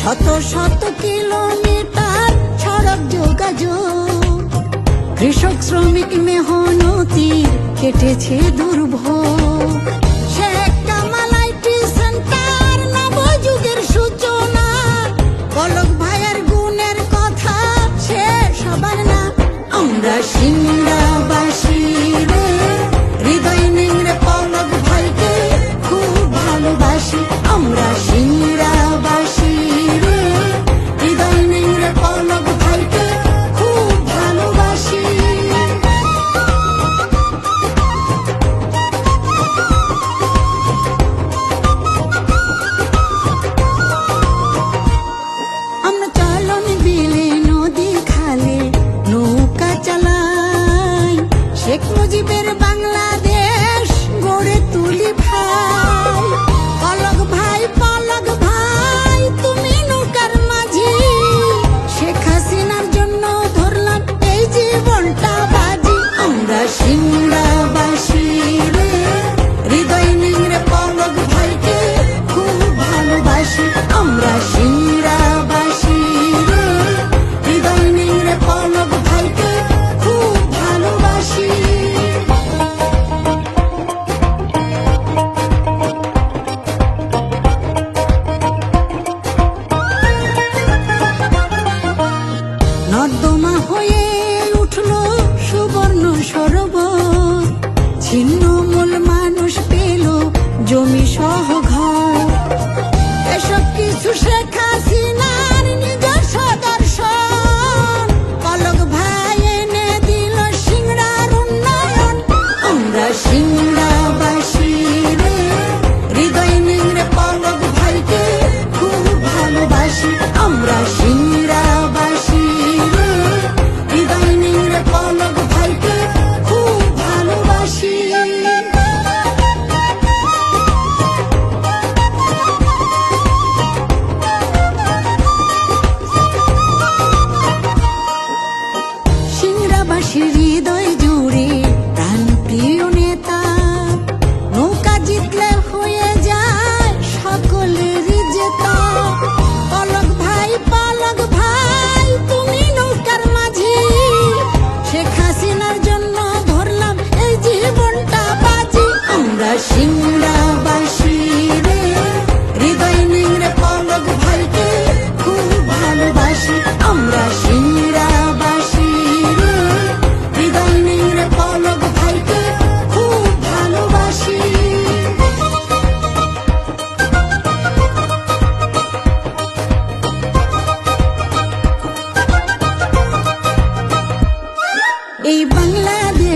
শত শত কিলোমিটার সড়ক যোগাযোগ। কৃষক শ্রমিক মেহন তীর কেটেছে দুর্ভোগ। brush.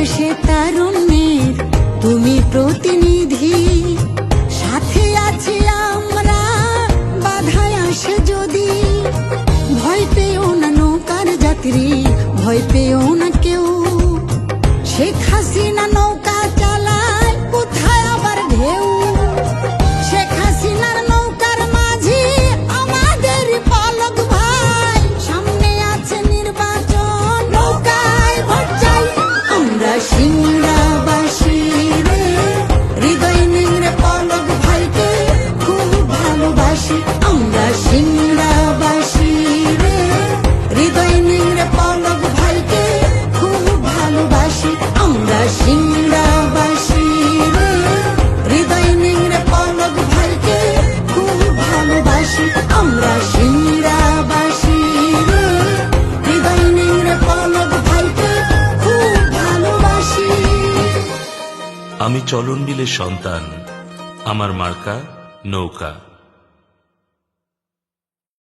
সে তারুণ্যের তুমি প্রতিনিধি। সাথে আছি আমরা, বাধায় আসে যদি। ভয় পেও না নৌকার যাত্রী, ভয় পেও না আমি চলন বিলের সন্তান আমার মার্কা নৌকা।